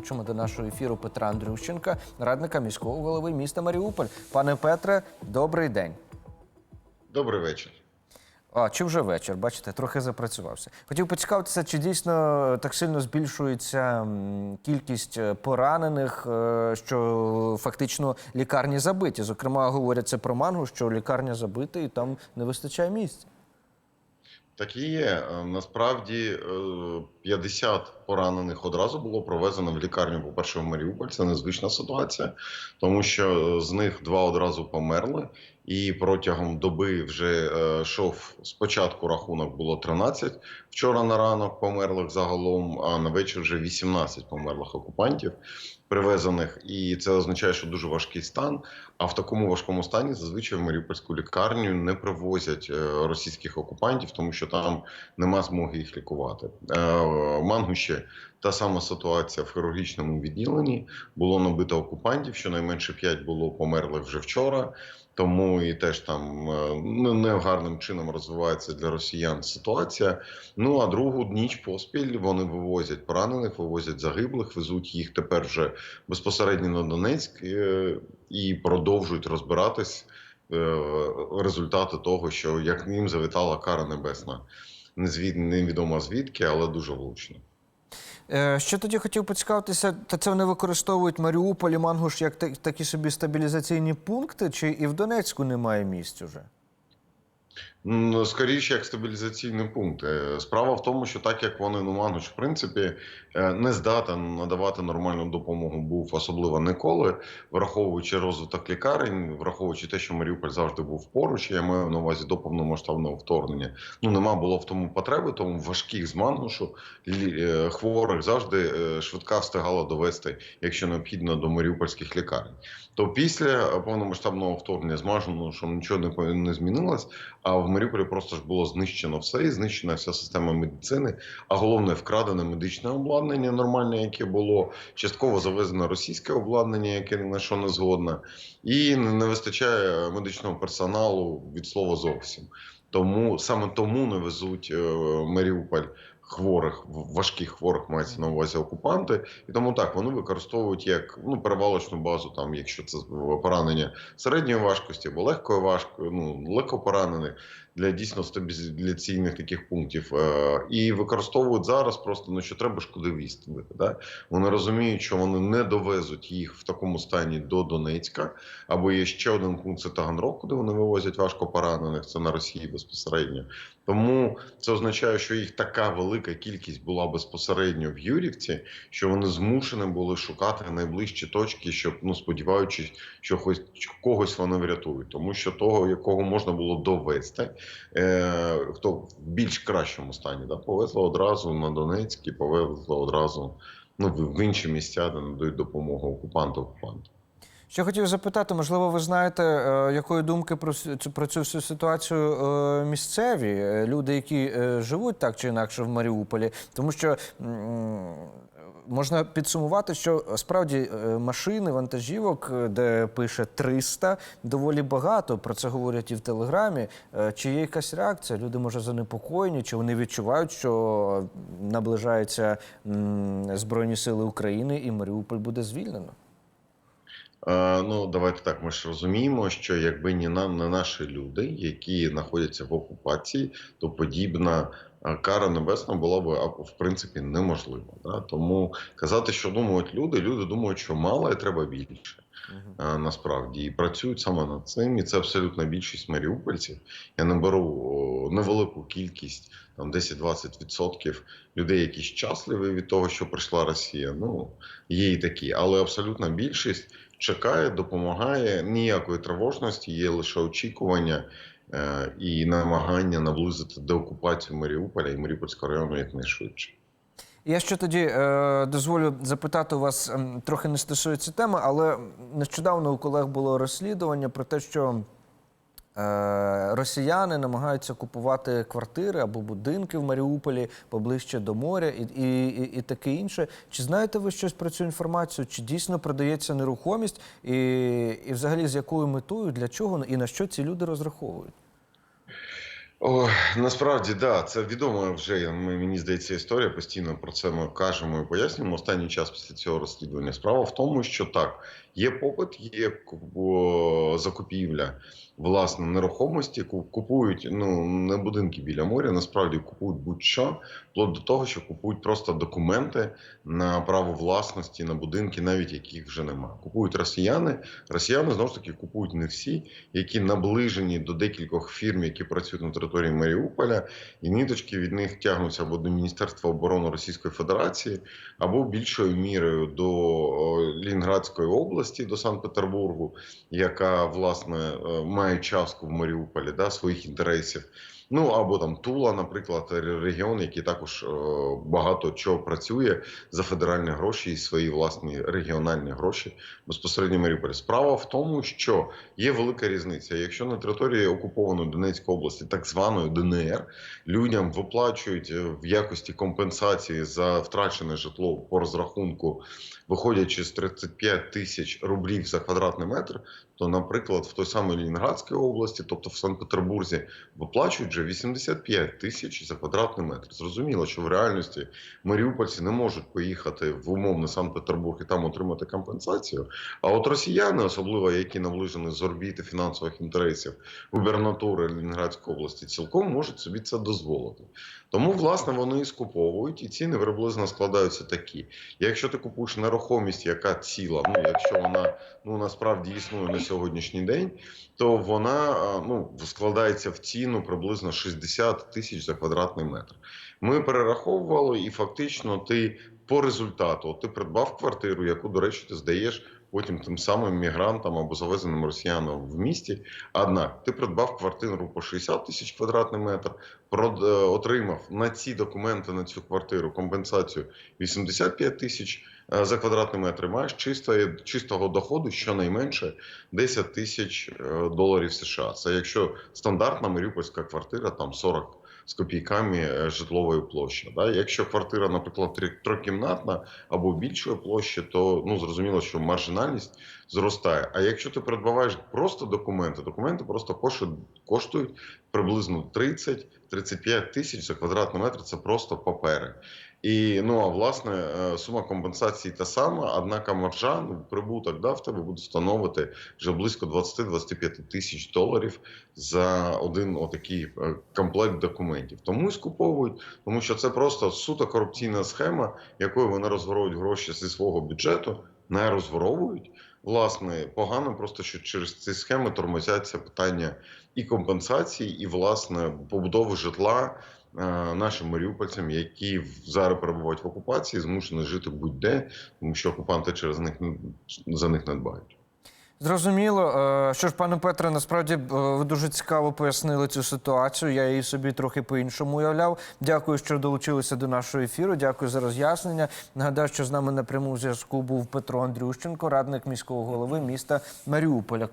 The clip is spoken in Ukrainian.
Чому до нашого ефіру Петра Андрющенка, радника міського голови міста Маріуполь. Пане Петре, добрий день. Добрий вечір. А, чи вже вечір, бачите, трохи запрацювався. Хотів поцікавитися, чи дійсно так сильно збільшується кількість е, поранених, е, що фактично лікарні забиті. Зокрема, говорять це про мангу, що лікарня забита і там не вистачає місць. Так і є. Е, Насправді е, 50 поранених одразу було провезено в лікарню, по-перше, в Маріуполь. Це незвична ситуація, тому що е, з них два одразу померли, і протягом доби вже е, йшов спочатку рахунок було 13 вчора на ранок померлих загалом, а на вечір вже 18 померлих окупантів привезених. І це означає, що дуже важкий стан. А в такому важкому стані зазвичай в Маріупольську лікарню не привозять е, російських окупантів, тому що там нема змоги їх лікувати. Е, Мангуші та сама ситуація в хірургічному відділенні було набито окупантів. Щонайменше 5 було померлих вже вчора. Тому і теж там е, не гарним чином розвивається для росіян ситуація. Ну а другу ніч поспіль вони вивозять поранених, вивозять загиблих, везуть їх тепер вже безпосередньо на Донецьк е, і продовжують розбиратись е, результати того, що як їм завітала кара небесна. Невідомо звідки, але дуже влучно. Ще тоді хотів поцікавитися, та це вони використовують Маріуполь Мангуш як такі собі стабілізаційні пункти, чи і в Донецьку немає місць уже? Скоріше, як стабілізаційний пункт. Е, Справа в тому, що так як вони ну, Мангуш, в принципі, е, не здатен надавати нормальну допомогу був особливо ніколи, враховуючи розвиток лікарень, враховуючи те, що Маріуполь завжди був поруч, я маю на увазі до повномасштабного вторгнення. Ну нема було в тому потреби, тому важких з е, хворих завжди е, швидка встигала довести, якщо необхідно, до маріупольських лікарень. То після повномасштабного вторгнення з Мангушем нічого не змінилось. А в Маріуполі просто ж було знищено все, і знищена вся система медицини, а головне вкрадене медичне обладнання нормальне, яке було частково завезено російське обладнання, яке на що не згодне, і не вистачає медичного персоналу від слова зовсім. Тому саме тому не везуть е, Маріуполь хворих, важких хворих мається на увазі окупанти, і тому так вони використовують як ну перевалочну базу, там, якщо це поранення середньої важкості або легкої важкої, ну легко поранених для дійсно стабілізаційних таких пунктів. Е, і використовують зараз просто ну що треба візти. Да? Вони розуміють, що вони не довезуть їх в такому стані до Донецька, або є ще один пункт це Таганрог, куди вони вивозять важко поранених. Це на Росії безпосередньо. Тому це означає, що їх така велика кількість була безпосередньо в Юрівці, що вони змушені були шукати найближчі точки, щоб ну сподіваючись, що хоч когось вони врятують, тому що того, якого можна було довести, е, хто в більш кращому стані, да, повезли одразу на Донецьк і повезли одразу ну, в інші місця, де надають допомогу окупанту окупанту. Ще хотів запитати, можливо, ви знаєте, е, якої думки про цю про цю всю ситуацію е, місцеві е, люди, які живуть так чи інакше в Маріуполі, тому що можна підсумувати, що справді машини, вантажівок, де пише 300, доволі багато. Про це говорять і в телеграмі. Чи є якась реакція? Люди може занепокоєні, чи вони відчувають, що наближаються збройні сили України і Маріуполь буде звільнено? Е, ну, давайте так. Ми ж розуміємо, що якби не нам, не наші люди, які знаходяться в окупації, то подібна е, кара небесна була б в принципі неможлива. Да? Тому казати, що думають люди, люди думають, що мало і треба більше. е, Насправді і працюють саме над цим, і це абсолютна більшість маріупольців. Я не беру невелику кількість, там 10-20% людей, які щасливі від того, що прийшла Росія. Ну є і такі, але абсолютна більшість чекає, допомагає. Ніякої тривожності, є лише очікування е, і намагання наблизити деокупацію Маріуполя і Маріупольського району якнайшвидше. Я ще тоді е, дозволю запитати вас трохи не стосується теми, але нещодавно у колег було розслідування про те, що росіяни намагаються купувати квартири або будинки в Маріуполі поближче до моря і, і, і, і таке інше. Чи знаєте ви щось про цю інформацію? Чи дійсно продається нерухомість, і, і взагалі з якою метою, для чого і на що ці люди розраховують? Ой, насправді, да, це відома вже мені здається історія. Постійно про це ми кажемо і пояснюємо останній час після цього розслідування. Справа в тому, що так, є попит, є закупівля власне нерухомості. ку- Купують ну не будинки біля моря, насправді купують будь-що, вплоть до того, що купують просто документи на право власності на будинки, навіть яких вже немає. Купують росіяни. Росіяни знову ж таки купують не всі, які наближені до декількох фірм, які працюють на території Маріуполя, і ниточки від них тягнуться або до Міністерства оборони Російської Федерації, або більшою мірою до Лінградської області, до Санкт-Петербургу, яка власне е, має частку в Маріуполі да, своїх інтересів. Ну або там Тула, наприклад, регіон, який також е, багато чого працює за федеральні гроші і свої власні регіональні гроші безпосередньо в Маріуполі. Справа в тому, що є велика різниця. Якщо на території окупованої Донецької області, так званої ДНР, людям виплачують е, в якості компенсації за втрачене житло по розрахунку, виходячи з 35 тисяч рублів за квадратний метр, то, наприклад, в той самій Лінінградській області, тобто в Санкт-Петербурзі, виплачують вже 85 тисяч за квадратний метр. Зрозуміло, що в реальності маріупольці не можуть поїхати в умовний Санкт-Петербург і там отримати компенсацію. А от росіяни, особливо які наближені з орбіти фінансових інтересів губернатури Лінінградської області, цілком можуть собі це дозволити. Тому, власне, вони і скуповують, і ціни приблизно складаються такі. Якщо ти купуєш нерухомість, яка ціла, ну якщо вона ну насправді існує на сьогоднішній день, то вона ну складається в ціну приблизно 60 тисяч за квадратний метр. Ми перераховували, і фактично ти по результату ти придбав квартиру, яку, до речі, ти здаєш потім тим самим мігрантам або завезеним росіянам в місті. Однак ти придбав квартиру по 60 тисяч квадратний метр, е, отримав на ці документи на цю квартиру компенсацію 85 тисяч за квадратний метр. Маєш чистої, чистого доходу щонайменше 10 тисяч е, доларів США. Це якщо стандартна маріупольська квартира, там 40 з копійками е, житлової площі. Да? Якщо квартира, наприклад, три- трикімнатна або більшої площі, то ну зрозуміло, що маржинальність зростає. А якщо ти придбаваєш просто документи, документи просто коштують приблизно 30-35 тисяч за квадратний метр. Це просто папери. І ну а власне е, сума компенсації та сама, однак маржа, ну прибуток да, в тебе буде становити вже близько 20-25 тисяч доларів за один отакий е, комплект документів. Тому і скуповують, тому що це просто суто корупційна схема, якою вони розворовують гроші зі свого бюджету, не розворовують. Власне, погано просто що через ці схеми тормозяться питання і компенсації, і власне побудови житла нашим маріупольцям, які зараз перебувають в окупації, змушені жити будь-де, тому що окупанти через них за них не дбають. Зрозуміло. Е, Що ж, пане Петре, насправді е, ви дуже цікаво пояснили цю ситуацію. Я її собі трохи по-іншому уявляв. Дякую, що долучилися до нашого ефіру. Дякую за роз'яснення. Нагадаю, що з нами на прямому зв'язку був Петро Андрющенко, радник міського голови міста Маріуполя.